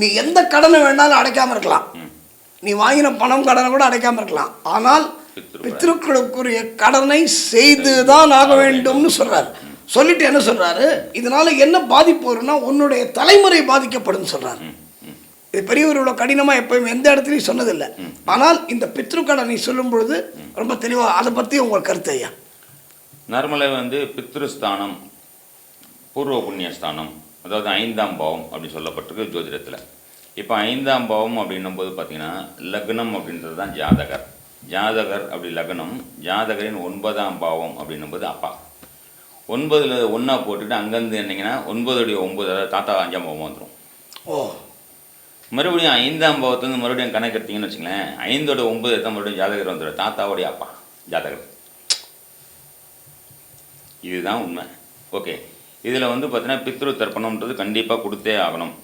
நீ எந்த கடனை வேணாலும் அடைக்காம இருக்கலாம். நீ வாங்கின பணம் கடனை கூட அடைக்காம இருக்கலாம். ஆனால் பித்ரு பித்ருக்களுக்குரிய கடனை செய்து தான் ஆக வேண்டும்னு சொல்றாரு. சொல்லிட்டு என்ன சொல்றாரு? இதனால என்ன பாதிப்பு வரும்னா உன்னுடைய தலைமுறை பாதிக்கப்படும் ம். இது பெரியவரோட கடினமாக எப்பயும் எந்த இடத்துலையும் சொன்னதில்லை. ஆனால் இந்த பித்ருக்கடனை சொல்லும் பொழுது ரொம்ப தெளிவாக அதை பற்றி உங்கள் கருத்து ஐயா. நார்மலாக வந்து பித்ருஸ்தானம் பூர்வ புண்ணியஸ்தானம். அதாவது ஐந்தாம் பாவம் அப்படி சொல்லப்பட்டிருக்கு ஜோதிடத்தில். இப்போ ஐந்தாம் பாவம் அப்படின்னும் போது பார்த்தீங்கன்னா லக்னம் அப்படின்றது தான் ஜாதகர். ஜாதகர் அப்படி லக்னம் ஜாதகரின் ஒன்பதாம் பாவம் அப்படின்னும் போது அப்பா. ஒன்பதில் ஒன்றா போட்டுட்டு அங்கேருந்து என்னங்கன்னா ஒன்பதுடைய ஒன்பது அதாவது தாத்தா அஞ்சாம் பாவம் வந்துடும் ஓ. மறுபடியும் ஐந்தாம் பாவத்துலேருந்து மறுபடியும் கணக்கு எடுத்தீங்கன்னு வச்சுங்களேன் ஐந்தோட ஒன்பது எடுத்தால் மறுபடியும் ஜாதகர் வந்துடும் தாத்தாவுடைய அப்பா ஜாதகர். இதுதான் உண்மை. ஓகே. இதில் வந்து பார்த்தீங்கன்னா பித்ரு தர்ப்பணம்ன்றது கண்டிப்பாக கொடுத்தே ஆகணும்.